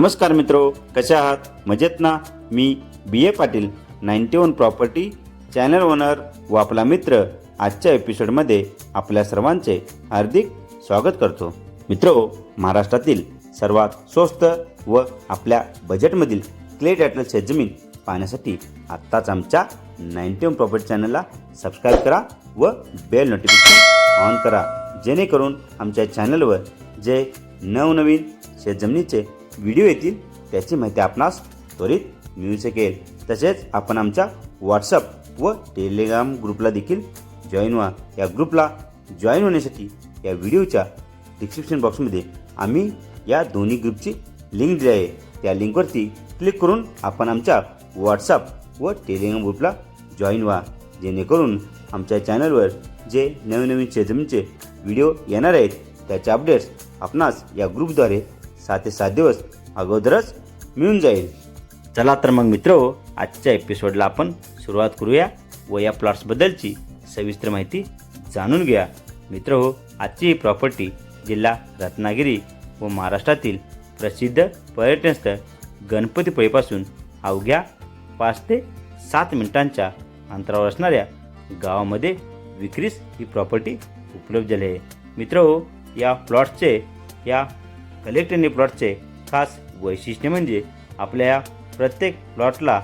नमस्कार मित्रो कसे आहात? मजेत ना? मी B A Patil ninety one property channel owner व आपला मित्र आजच्या एपिसोडमध्ये आपल्या सर्वांचे हार्दिक स्वागत करतो. मित्रो महाराष्ट्रातील सर्वात स्वस्त व आपल्या बजेटमधील क्ले टॅटल शेतजमीन पाहण्यासाठी आत्ताच आमच्या नाईन्टी वन प्रॉपर्टी चॅनलला सबस्क्राईब करा व बेल नोटिफिकेशन ऑन करा जेणेकरून आमच्या चॅनलवर जे नवनवीन शेतजमिनीचे व्हिडिओ येतील त्याची माहिती आपणास त्वरित मिळू शकेल. तसेच आपण आमच्या व्हॉट्सअप व टेलिग्राम ग्रुपला देखील जॉईन व्हा. या ग्रुपला जॉईन होण्यासाठी या व्हिडिओच्या डिस्क्रिप्शन बॉक्समध्ये आम्ही या दोन्ही ग्रुपची लिंक दिली आहे. त्या लिंकवरती क्लिक करून आपण आमच्या व्हॉट्सअप व टेलिग्राम ग्रुपला जॉईन व्हा. जेणेकरून आमच्या चॅनलवर जे नवीन नवीन शेतजमीनचे व्हिडिओ येणार आहेत त्याचे अपडेट्स आपणास या ग्रुपद्वारे सात ते सात दिवस अगोदरच मिळून जाईल. चला तर मग मित्र हो, आजच्या एपिसोडला आपण सुरुवात करूया व या प्लॉट्सबद्दलची सविस्तर माहिती जाणून घ्या मित्र हो आजची ही प्रॉपर्टी जिल्हा रत्नागिरी व महाराष्ट्रातील प्रसिद्ध पर्यटनस्थळ गणपतीपुळेपासून अवघ्या पाच ते सात मिनिटांच्या अंतरावर असणाऱ्या गावामध्ये विक्रीस ही प्रॉपर्टी उपलब्ध झाली आहे. मित्र हो या प्लॉटचे या कलेक्टरने प्लॉटचे खास वैशिष्ट्य म्हणजे आपल्या या प्रत्येक प्लॉटला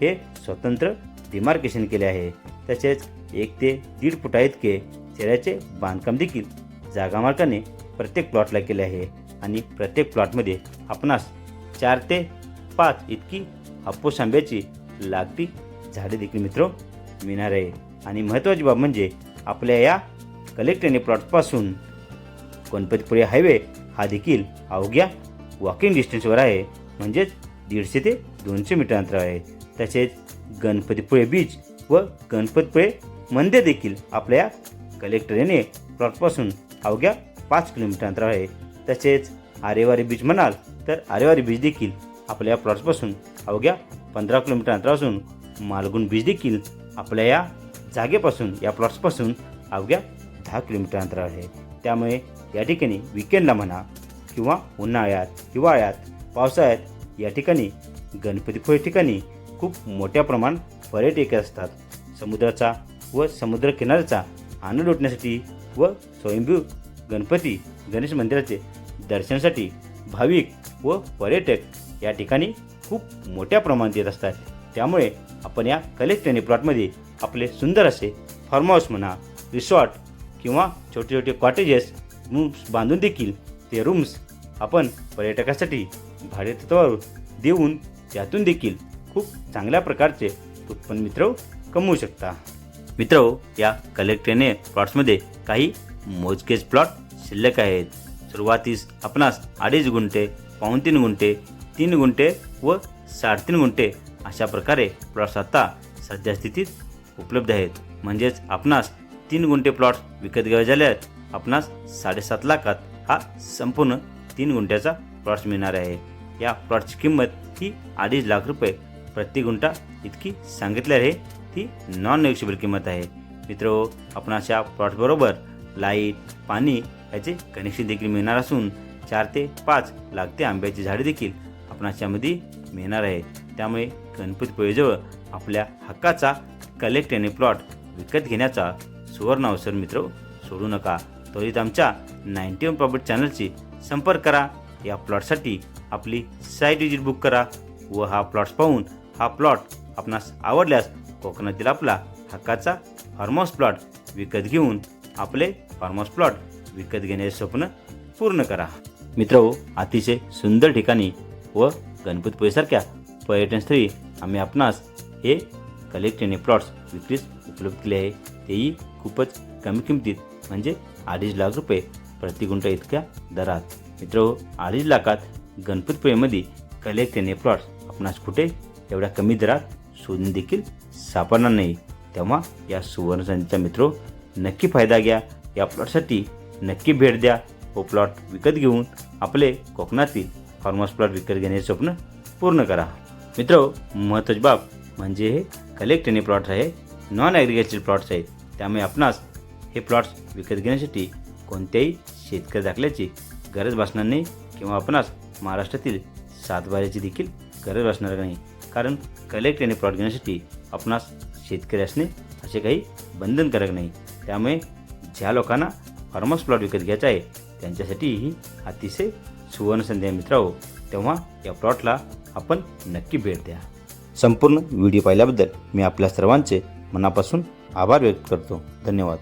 हे स्वतंत्र डिमार्केशन केले आहे. तसेच एक ते दीड फुटा इतके चेहऱ्याचे बांधकाम देखील जागामार्काने प्रत्येक प्लॉटला केले आहे. आणि प्रत्येक प्लॉटमध्ये आपणास चार ते पाच इतकी हापूस आंब्याची लागती झाडे देखील मित्र मिळणार आहे. आणि महत्त्वाची बाब म्हणजे आपल्या या कलेक्टरने प्लॉटपासून गणपतीपुळे हायवे हा देखील अवघ्या वॉकिंग डिस्टन्सवर आहे. म्हणजेच दीडशे ते दोनशे मीटर अंतर आहे. तसेच गणपतीपुळे बीच व गणपतीपुळे मंदिर देखील आपल्या कलेक्टर याने प्लॉटपासून अवघ्या पाच किलोमीटर अंतरावर आहे. तसेच आरेवारी बीच म्हणाल तर आरेवारी बीच देखील आपल्या प्लॉट्सपासून अवघ्या पंधरा किलोमीटर अंतर असून मालगुण बीच देखील आपल्या या जागेपासून या प्लॉट्सपासून अवघ्या दहा किलोमीटर अंतरावर आहे. त्यामुळे या ठिकाणी विकेंडला म्हणा किंवा उन्हाळ्यात हिवाळ्यात पावसाळ्यात या ठिकाणी गणपतीपुळे ठिकाणी खूप मोठ्या प्रमाणात पर्यटक असतात. समुद्राचा व समुद्र किनाऱ्याचा आनंद लुटण्यासाठी व स्वयंभू गणपती गणेश मंदिराचे दर्शनासाठी भाविक व पर्यटक या ठिकाणी खूप मोठ्या प्रमाणात येत असतात. त्यामुळे आपण या कलेक्टनी प्लॉटमध्ये आपले सुंदर असे फार्म हाऊस म्हणा रिसॉर्ट किंवा छोटे छोटे कॉटेजेस रूम्स बांधून देखील ते रूम्स आपण पर्यटकासाठी भाडेतत्वावर देऊन त्यातून देखील खूप चांगल्या प्रकारचे उत्पन्न मित्र कमवू शकता. मित्र या कलेक्टरने प्लॉट्समध्ये काही मोजकेच प्लॉट शिल्लक आहेत. सुरुवातीस आपणास अडीच गुंठे पाऊण तीन गुंठे तीन गुंठे व साडेतीन गुंठे अशा प्रकारे प्लॉट्स आता सध्या स्थितीत उपलब्ध आहेत. म्हणजेच आपणास तीन गुंठे प्लॉट्स विकत घ्यावे झाल्यास आपणास साडेसात लाखात हा संपूर्ण तीन गुंठ्याचा प्लॉट्स मिळणार आहे. या प्लॉटची किंमत ही अडीच लाख रुपये प्रति गुंठा इतकी सांगितली आहे. ती नॉन नेगोशिएबल किंमत आहे. मित्र आपण अशा प्लॉटबरोबर लाइट पाणी याचे कनेक्शन देखील मिळणार असून चार ते पाच लागते आंब्याची झाडे देखील आपण यामध्ये मिळणार आहे. त्यामुळे गणपतीपुळेजवळ आपल्या हक्काचा कलेक्ट आणि प्लॉट विकत घेण्याचा सुवर्ण अवसर मित्र सोडू नका. त्वरित आमच्या नाईन्टी वन प्रॉपर्टी चॅनलशी संपर्क करा. या प्लॉटसाठी आपली साईट विजिट बुक करा व हा प्लॉट्स पाहून हा प्लॉट आपणास आवडल्यास कोकणातील आपला हक्काचा फार्महाऊस प्लॉट विकत घेऊन आपले फार्महाऊस प्लॉट विकत घेण्याचे स्वप्न पूर्ण करा. मित्र हो, अतिशय सुंदर ठिकाणी व गणपतीपुळेसारख्या पर्यटनस्थळी आम्ही आपणास हे कलेक्टेने प्लॉट्स विक्रीस उपलब्ध केले आहे. तेही खूपच कमी किमतीत म्हणजे अडीच लाख रुपये प्रतिगुंठ इतक्या दरात. मित्र अडीच लाखात गणपतीपुळेमध्ये कलेक्ट प्लॉट्स आपणास कुठे एवढ्या कमी दरात शोधून देखील सापडणार नाही. तेव्हा या सुवर्ण संधीचा मित्र नक्की फायदा घ्या. या प्लॉटसाठी नक्की भेट द्या. व प्लॉट विकत घेऊन आपले कोकणातील फार्महाऊस प्लॉट विकत घेण्याचे स्वप्न पूर्ण करा. मित्र महत्त्वाची बाब म्हणजे हे कलेक्ट प्लॉट्स आहे. नॉन ॲग्रिकल्चर प्लॉट्स आहेत. त्यामुळे आपणास हे प्लॉट्स विकत घेण्यासाठी कोणत्याही शेतकरी दाखल्याची गरज भासणार नाही किंवा आपणास महाराष्ट्रातील सातबाऱ्याची देखील गरज भासणार नाही. कारण कलेक्ट आणि प्लॉट घेण्यासाठी आपणास शेतकरी असणे असे काही बंधनकारक नाही. त्यामुळे ज्या लोकांना फार्मस प्लॉट विकत घ्यायचा आहे त्यांच्यासाठी ही अतिशय सुवर्णसंध्या आहे मित्रांनो. तेव्हा या प्लॉटला आपण नक्की भेट द्या. संपूर्ण व्हिडिओ पाहिल्याबद्दल मी आपल्या सर्वांचे मनापासून आभार व्यक्त करतो. धन्यवाद.